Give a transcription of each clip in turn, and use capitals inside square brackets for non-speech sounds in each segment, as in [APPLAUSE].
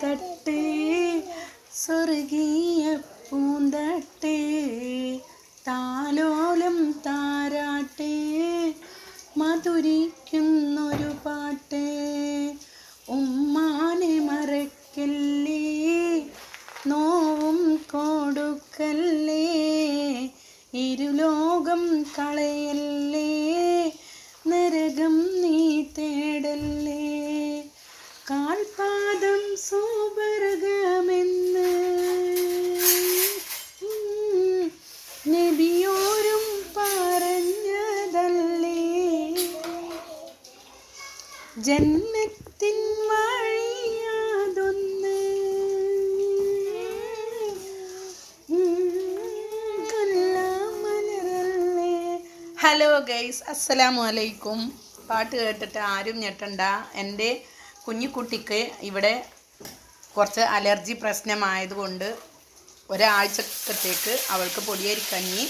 that ജന്നത്തിൻ വഴിയാതൊന്ന് hello guys അസ്സലാമു അലൈക്കും പാട്ട് കേട്ടിട്ട് ആരും ഞെട്ടണ്ട. എന്റെ കുഞ്ഞിക്കുട്ടിക്ക് ഇവിടെ കുറച്ച് അലർജി പ്രശ്നമായതുകൊണ്ട് ഒരാഴ്ചക്കത്തേക്ക് അവൾക്ക് പൊടിയരിക്കഞ്ഞി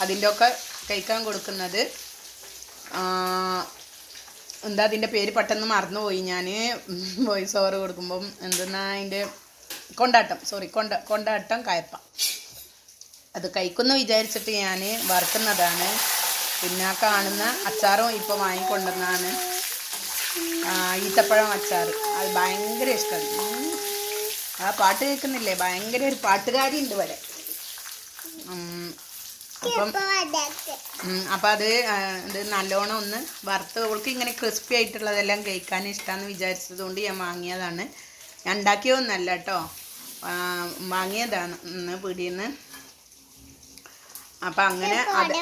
അതിന്റെ ഒക്കെ കഴിക്കാൻ കൊടുക്കുന്നത് എന്താ അതിന്റെ പേര് പെട്ടെന്ന് മറന്നുപോയി. ഞാൻ വോയിസ് ഓവർ കൊടുക്കുമ്പം എന്തെന്നാ അതിന്റെ കൊണ്ടാട്ടം സോറി കൊണ്ട കൊണ്ടാട്ടം കയപ്പ. അത് കഴിക്കുമെന്ന് വിചാരിച്ചിട്ട് ഞാൻ വറുക്കുന്നതാണ്. പിന്നെ കാണുന്ന അച്ചാറും ഇപ്പോൾ വാങ്ങിക്കൊണ്ടുവന്നാണ് ഈത്തപ്പഴം അച്ചാർ അത് ഭയങ്കര ഇഷ്ടമാണ് ആ പാട്ട് കേൾക്കുന്നില്ലേ? ഭയങ്കര ഒരു പാട്ടുകാരി ഉണ്ട് ഉം, അപ്പം അപ്പം അത് ഇത് നല്ലോണം ഒന്ന് വറുത്ത് അവൾക്ക് ഇങ്ങനെ ക്രിസ്പി ആയിട്ടുള്ളതെല്ലാം കഴിക്കാൻ ഇഷ്ടമാണെന്ന് വിചാരിച്ചത് കൊണ്ട് ഞാൻ വാങ്ങിയതാണ്. ഞാൻ ഉണ്ടാക്കിയതൊന്നല്ല കേട്ടോ വാങ്ങിയതാണ് ഇന്ന് പിടിയിൽ നിന്ന് അപ്പം അങ്ങനെ അത്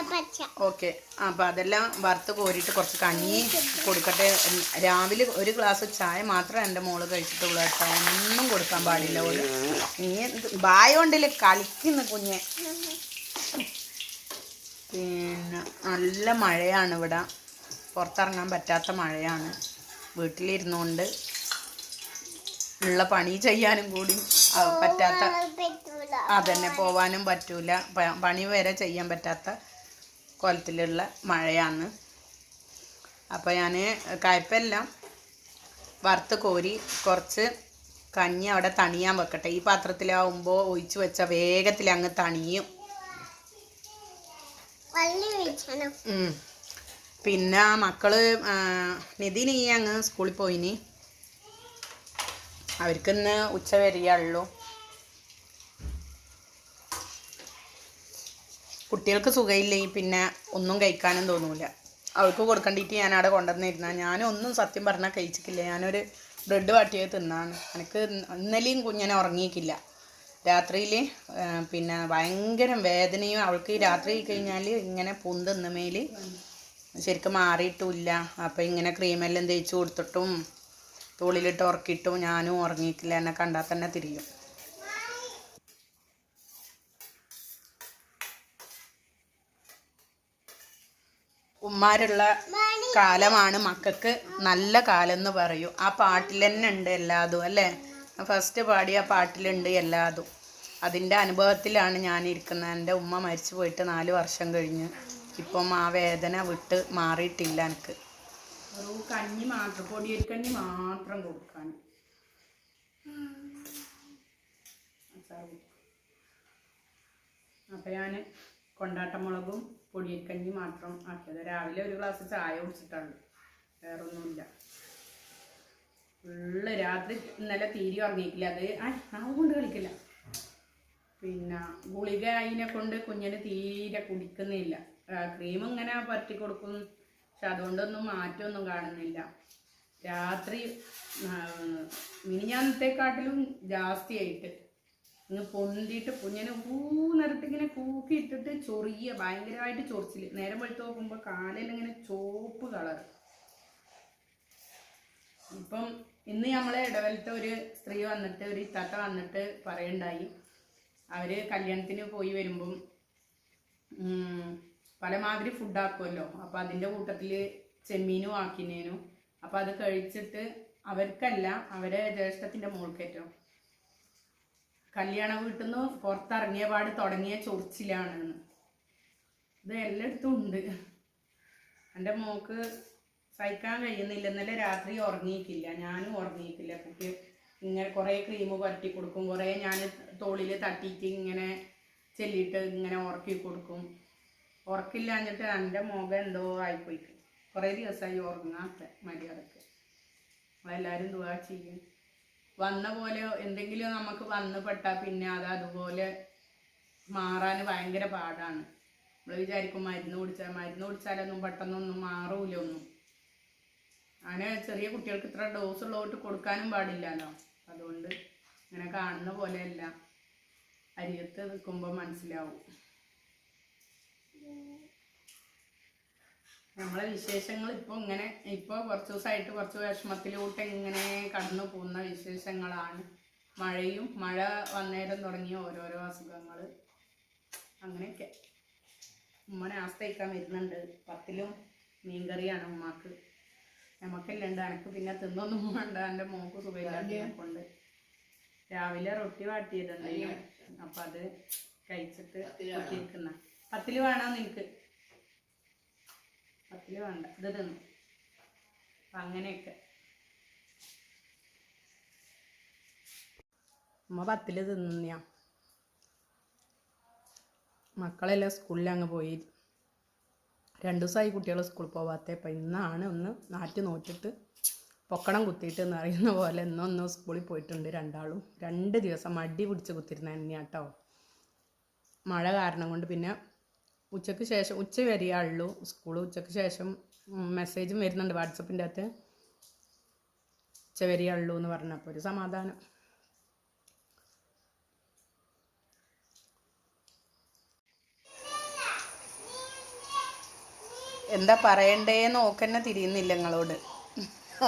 ഓക്കെ. അപ്പം അതെല്ലാം വറുത്ത് കോരിയിട്ട് കുറച്ച് കഞ്ഞി കൊടുക്കട്ടെ. രാവിലെ ഒരു ഗ്ലാസ് ചായ മാത്രമേ എന്റെ മോൾ കഴിച്ചിട്ടുള്ളൂ കേട്ടോ. ഒന്നും കൊടുക്കാൻ പാടില്ല ഓൾ. നീ ബായ കൊണ്ടില്ലേ കളിക്കുന്നു കുഞ്ഞെ. പിന്നെ നല്ല മഴയാണ് ഇവിടെ. പുറത്തിറങ്ങാൻ പറ്റാത്ത മഴയാണ്. വീട്ടിലിരുന്നുകൊണ്ട് ഉള്ള പണി ചെയ്യാനും കൂടി പറ്റാത്ത അതന്നെ പോവാനും പറ്റൂല. പണി വരെ ചെയ്യാൻ പറ്റാത്ത കൊലത്തിലുള്ള മഴയാണ്. അപ്പോൾ ഞാൻ കയ്പെല്ലാം വറുത്ത് കോരി കുറച്ച് കഞ്ഞി അവിടെ തണിയാൻ വെക്കട്ടെ. ഈ പാത്രത്തിലാവുമ്പോൾ ഒഴിച്ച് വെച്ചാൽ വേഗത്തിൽ അങ്ങ് തണിയും. പിന്നെ മക്കൾ ആ, ഈ അങ്ങ് സ്കൂളിൽ പോയിനി. അവർക്കിന്ന് ഉച്ച വരികയുള്ളൂ കുട്ടികൾക്ക് സുഖമില്ലെങ്കിൽ പിന്നെ ഒന്നും കഴിക്കാനും തോന്നൂല. അവൾക്ക് കൊടുക്കണ്ടിട്ട് ഞാൻ അവിടെ കൊണ്ടുവന്നിരുന്ന. ഞാനൊന്നും സത്യം പറഞ്ഞാൽ കഴിച്ചിട്ടില്ല. ഞാനൊരു ബ്രെഡ് വാട്ടിയത് തിന്നാണ്. എനിക്ക് ഇന്നലെയും കുഞ്ഞനെ ഉറങ്ങിയിട്ടില്ല. രാത്രിയിൽ പിന്നെ ഭയങ്കര വേദനയും അവൾക്ക് രാത്രി കഴിഞ്ഞാൽ ഇങ്ങനെ പൊന്തുന്നമേൽ ശരിക്കും മാറിയിട്ടുമില്ല. അപ്പം ഇങ്ങനെ ക്രീമെല്ലാം തേച്ച് കൊടുത്തിട്ടും തോളിലിട്ട് ഉറക്കിയിട്ടും ഞാനും ഉറങ്ങിയിട്ടില്ല. എന്നെ കണ്ടാൽ തന്നെ തിരിയും. ഉമ്മാരുള്ള കാലമാണ് മക്കൾക്ക് നല്ല കാലം എന്ന് പറയും. ആ പാട്ടിൽ തന്നെ ഉണ്ട് എല്ലാതും അല്ലേ? ഫസ്റ്റ് പാടിയ പാട്ടിലുണ്ട് എല്ലാതും. അതിന്റെ അനുഭവത്തിലാണ് ഞാനിരിക്കുന്നത്. എന്റെ ഉമ്മ മരിച്ചു പോയിട്ട് നാല് വർഷം കഴിഞ്ഞ്. ഇപ്പം ആ വേദന വിട്ട് മാറിയിട്ടില്ല എനിക്ക്. ഒരു കഞ്ഞി മാത്രം പൊടിയരിക്കഞ്ഞി മാത്രം കൊടുക്കാൻ. അപ്പം ഞാൻ കൊണ്ടാട്ടമുളകും പൊടിയരിക്കഞ്ഞി മാത്രം ആക്കിയത്. രാവിലെ ഒരു ഗ്ലാസ് ചായ കുടിച്ചിട്ടാണ് വേറെ ഒന്നുമില്ല ഫുള്ള് രാത്രി ഇന്നലെ തീരെ ഉറങ്ങിയിട്ടില്ല. അത് ആ കൊണ്ട് കളിക്കില്ല. പിന്നെ ഗുളിക അതിനെ കൊണ്ട് കുഞ്ഞിന് തീരെ കുടിക്കുന്നില്ല. ക്രീം ഇങ്ങനെ പറ്റി കൊടുക്കും. പക്ഷെ അതുകൊണ്ടൊന്നും മാറ്റമൊന്നും കാണുന്നില്ല. രാത്രി മിനിഞ്ഞാന്നത്തെക്കാട്ടിലും ജാസ്തിയായിട്ട്. ഇങ്ങ് പൊന്തിയിട്ട് കുഞ്ഞിനെ ഊന്നിരട്ട് ഇങ്ങനെ കൂക്കിയിട്ടിട്ട് ചൊറിയ ഭയങ്കരമായിട്ട് ചൊറിച്ചിൽ. നേരം വെളുത്ത് നോക്കുമ്പോൾ കാലിലിങ്ങനെ ചോപ്പ് കളർ ഇപ്പം ഇന്ന് നമ്മളെ ഇടവലത്തെ ഒരു സ്ത്രീ വന്നിട്ട് ഒരു ഇത്താത്ത വന്നിട്ട് പറയണ്ടായി. അവർ കല്യാണത്തിന് പോയി വരുമ്പം പലമാതിരി ഫുഡ് ആക്കുമല്ലോ അപ്പൊ അതിന്റെ കൂട്ടത്തിൽ ചെമ്മീനും ആക്കിനേനും. അപ്പൊ അത് കഴിച്ചിട്ട് അവർക്കല്ല അവരെ ജ്യേഷ്ഠത്തിന്റെ മോൾക്കേറ്റോ. കല്യാണ വീട്ടിൽ നിന്ന് പുറത്തിറങ്ങിയ പാട് തുടങ്ങിയ ചൊറിച്ചിലാണെന്ന്. ഇത് എല്ലായിടത്തും ഉണ്ട്. എന്റെ മോക്ക് സഹിക്കാൻ കഴിയുന്നില്ല. ഇന്നലെ രാത്രി ഉറങ്ങിയിട്ടില്ല. ഞാനും ഉറങ്ങിയിട്ടില്ല. കുട്ടി ഇങ്ങനെ കുറേ ക്രീം പുരട്ടി കൊടുക്കും. കുറേ ഞാൻ തോളിൽ തട്ടിയിട്ട് ഇങ്ങനെ ചെല്ലിയിട്ട് ഇങ്ങനെ ഉറക്കി കൊടുക്കും. ഉറക്കില്ലാഞ്ഞിട്ട് എന്റെ മുഖം എന്തോ ആയിപ്പോയി കുറേ ദിവസമായി ഉറങ്ങാത്ത മര്യാദയ്ക്ക്. നമ്മളെല്ലാവരും ദുവാ ചെയ്യും. വന്ന പോലെ എന്തെങ്കിലും നമുക്ക് വന്ന് പെട്ടാൽ പിന്നെ അത് അതുപോലെ മാറാൻ ഭയങ്കര പാടാണ്. നമ്മൾ വിചാരിക്കും മരുന്ന് കുടിച്ചാൽ മരുന്ന് കുടിച്ചാലൊന്നും പെട്ടെന്നൊന്നും മാറൂല ഒന്നും. അങ്ങനെ ചെറിയ കുട്ടികൾക്ക് ഇത്ര ഡോസ് ഉള്ളവർക്ക് കൊടുക്കാനും പാടില്ലല്ലോ. അതുകൊണ്ട് ഇങ്ങനെ കാണുന്ന പോലെയല്ല. അരിയത്ത് നിൽക്കുമ്പോൾ മനസ്സിലാവും. നമ്മളെ വിശേഷങ്ങൾ ഇപ്പോൾ ഇങ്ങനെ ഇപ്പോൾ കുറച്ച് ദിവസമായിട്ട് കുറച്ച് വിഷമത്തിലോട്ട് ഇങ്ങനെ കടന്നു പോകുന്ന വിശേഷങ്ങളാണ്. മഴയും മഴ വന്നേരം തുടങ്ങിയ ഓരോരോ അസുഖങ്ങൾ അങ്ങനെയൊക്കെ. ഉമ്മനെ ആസ്തയിക്കാൻ വരുന്നുണ്ട്. പത്തിലും മീൻകറിയാണ് ഉമ്മാക്ക്. നമുക്കെല്ലാം ഉണ്ട്. എനക്ക് പിന്നെ തിന്നൊന്നും വേണ്ട. എന്റെ മോക്ക് സുഖമില്ലാണ്ട് രാവിലെ റൊട്ടി വാട്ടിയതുണ്ട് അപ്പം അത് കഴിച്ചിട്ട് കുത്തിയിരിക്കുന്ന പത്തിൽ വേണോ നിനക്ക്? പത്തിൽ വേണ്ട. ഇത് തിന്നു. അപ്പം അങ്ങനെയൊക്കെ. അമ്മ പത്തിൽ തിന്നിയാ മക്കളെല്ലാം സ്കൂളിൽ അങ്ങ് പോയി. രണ്ട് ദിവസമായി കുട്ടികൾ സ്കൂളിൽ പോവാത്ത ഇപ്പം ഇന്നാണ് ഒന്ന് നാറ്റ് നോറ്റിട്ട് പൊക്കണം കുത്തിയിട്ട് എന്ന് അറിയുന്ന പോലെ ഇന്നൊന്ന് സ്കൂളിൽ പോയിട്ടുണ്ട് രണ്ടാളും. രണ്ട് ദിവസം മടി പിടിച്ച് കുത്തിരുന്ന തന്നെയാട്ടോ മഴ കാരണം കൊണ്ട് പിന്നെ ഉച്ചയ്ക്ക് ശേഷം ഉച്ച വരികയുള്ളൂ സ്കൂൾ ഉച്ചയ്ക്ക് ശേഷം മെസ്സേജും വരുന്നുണ്ട് വാട്സപ്പിന്റെ അകത്ത്. ഉച്ച വരികയുള്ളൂ എന്ന് പറഞ്ഞപ്പോൾ ഒരു സമാധാനം. എന്താ പറയണ്ടേന്ന് നോക്കന്നെ തിരിയുന്നില്ല നിങ്ങളോട്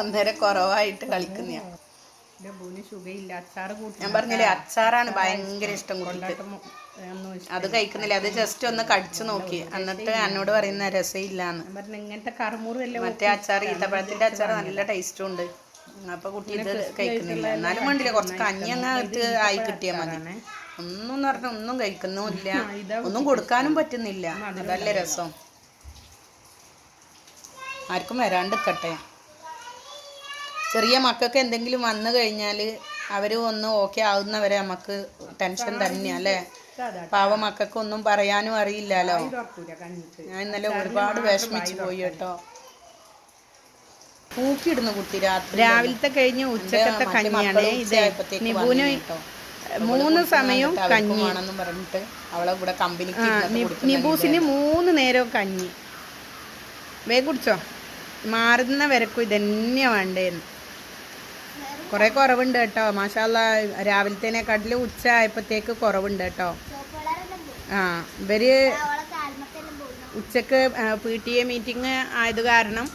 അന്നേരം കുറവായിട്ട് കളിക്കുന്ന ഞാൻ പറഞ്ഞില്ലേ അച്ചാറാണ് ഭയങ്കര ഇഷ്ടം കുട്ടിക്ക് അത് കഴിക്കുന്നില്ല. അത് ജസ്റ്റ് ഒന്ന് കടിച്ചു നോക്കി. എന്നിട്ട് എന്നോട് പറയുന്ന രസമില്ലാന്ന്. മറ്റേ അച്ചാർ ഈത്തപ്പഴത്തിന്റെ അച്ചാർ നല്ല ടേസ്റ്റും ഉണ്ട്. അപ്പൊ കുട്ടി ഇത് കഴിക്കുന്നില്ല. എന്നാലും വേണ്ടില്ല. കുറച്ച് കഞ്ഞി അങ്ങ് ആയി കിട്ടിയാൽ മതി. ഒന്നും പറഞ്ഞ ഒന്നും കഴിക്കുന്നുമില്ല ഒന്നും കൊടുക്കാനും പറ്റുന്നില്ല. നല്ല രസം. ആർക്കും വരാണ്ടിരിക്കട്ടെ. ചെറിയ മക്കൾക്ക് എന്തെങ്കിലും വന്നു കഴിഞ്ഞാൽ അവർ ഒന്ന് ഓക്കെ ആവുന്നവരെ നമുക്ക് ടെൻഷൻ തന്നെയാ അല്ലേ? പാവ മക്കൾക്ക് ഒന്നും പറയാനും അറിയില്ലല്ലോ. ഞാൻ ഇന്നലെ ഒരുപാട് വിഷമിച്ചു പോയി കേട്ടോ. പൂക്കിയിടുന്നു കുട്ടി രാത്രി രാവിലത്തെ കഴിഞ്ഞ ഉച്ചക്കത്തെ കഞ്ഞിയാണ് നിബുന് മൂന്ന് സമയവും കഞ്ഞിയാണെന്നും പറഞ്ഞിട്ട് അവളെ കൂടെ കമ്പനിക്ക് നിബൂസിന് മൂന്ന് നേരവും കഞ്ഞി. വേ കുടിച്ചോ? മാറുന്ന വരക്കും ഇതന്നെ വേണ്ടേന്ന്. കുറെ കുറവുണ്ട് കേട്ടോ. മാഷാല്ല രാവിലത്തേനെക്കാട്ടിലും ഉച്ച ആയപ്പോഴത്തേക്ക് കുറവുണ്ട് കേട്ടോ. ആ ഇവർ ഉച്ചയ്ക്ക് പി ടി എ മീറ്റിംഗ് ആയത് കാരണം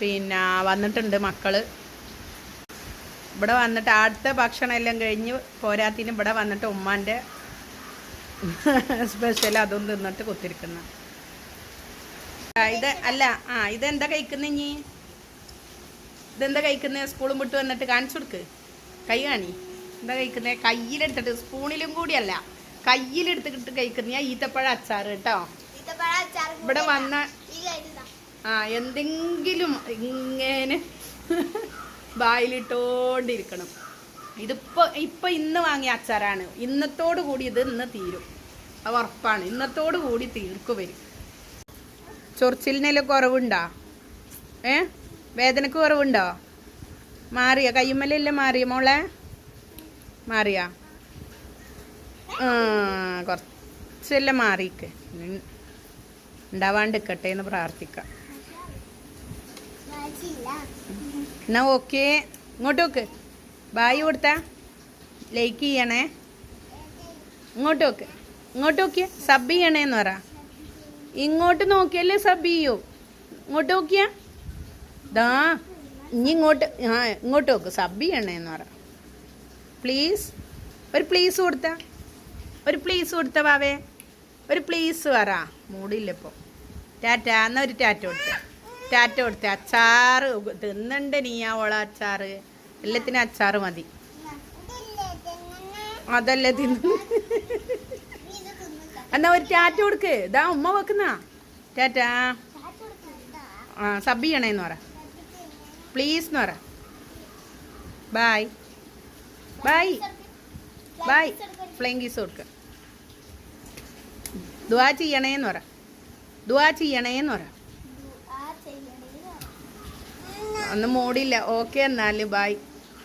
പിന്നെ വന്നിട്ടുണ്ട് മക്കൾ. ഇവിടെ വന്നിട്ട് അടുത്ത ഭക്ഷണം എല്ലാം കഴിഞ്ഞ് പോരാത്തിന് ഇവിടെ വന്നിട്ട് ഉമ്മാന്റെ സ്പെഷ്യൽ [LAUGHS] അതും തിന്നിട്ട് കുത്തിരിക്കുന്ന. ആ, ഇത് അല്ല ആ ഇതെന്താ കഴിക്കുന്ന ഇനി ഇതെന്താ കഴിക്കുന്നത് സ്കൂളും വിട്ട് വന്നിട്ട് കാണിച്ചു കൊടുക്ക്. കൈ കാണി. എന്താ കഴിക്കുന്നത് കയ്യിലെടുത്തിട്ട് സ്പൂണിലും കൂടിയല്ല കയ്യിലെടുത്തിട്ട് കഴിക്കുന്ന ഈത്തപ്പഴ അച്ചാർ കേട്ടോ. ഇവിടെ വന്ന ആ എന്തെങ്കിലും ഇങ്ങനെ വായിലിട്ടോണ്ടിരിക്കണം. ഇതിപ്പോ ഇപ്പൊ ഇന്ന് വാങ്ങിയ അച്ചാറാണ്. ഇന്നത്തോടു കൂടി ഇത് ഇന്ന് തീരും. അത് ഉറപ്പാണ്. ഇന്നത്തോടു കൂടി തീർക്കു വരും ചൊറിച്ചിലിനെല്ലാം കുറവുണ്ടോ? ഏ? വേദനക്ക് കുറവുണ്ടോ? മാറിയ? കയ്യുമ്മലെല്ലാം മാറിയ മോളെ? മാറിയ? ആ കുറച്ചെല്ലാം മാറിക്ക്. ഉണ്ടാവാണ്ടിരിക്കട്ടെ എന്ന് പ്രാർത്ഥിക്കാം. എന്നാ ഓക്കെ. ഇങ്ങോട്ട് നോക്ക്. ബായ് കൊടുത്താ. ലൈക്ക് ചെയ്യണേ. ഇങ്ങോട്ട് നോക്ക്. ഇങ്ങോട്ട് നോക്കിയ. സബ് ചെയ്യണേന്ന് പറ. ഇങ്ങോട്ട് നോക്കിയല്ലേ സബ് ചെയ്യൂ ഇങ്ങോട്ട് നോക്കിയാ? ദാ ഇനി ഇങ്ങോട്ട് ആ ഇങ്ങോട്ട് നോക്ക്. സബ് ചെയ്യണേന്ന് പറ. പ്ലീസ് ഒരു പ്ലീസ് കൊടുത്ത. ഒരു പ്ലീസ് കൊടുത്ത വാവേ ഒരു പ്ലീസ് പറ. മൂടില്ല ഇപ്പോൾ ടാറ്റ എന്നാ ഒരു ടാറ്റ കൊടുത്ത. ടാറ്റ കൊടുത്ത. അച്ചാറ് തിന്നണ്ട നീ ആ ഓള അച്ചാറ്? എല്ലാത്തിനും അച്ചാറ് മതി. അതല്ലേ തിന്നു എന്നാ ഒരു ടാറ്റ കൊടുക്ക്. ഇതാ ഉമ്മ വെക്കുന്ന. ടാറ്റ. ആ സബ് ചെയ്യണേന്ന് പറ. പ്ലീസ് എന്ന് പറ. Bye. Bye. Bye. Flying kiss കൊടുക്ക. ദുവാ ചെയ്യണേന്ന് പറ. ദുവാ ചെയ്യണേന്ന് പറ. ഒന്നും മൂടില്ല. ഓക്കെ എന്നാൽ. ബായ്.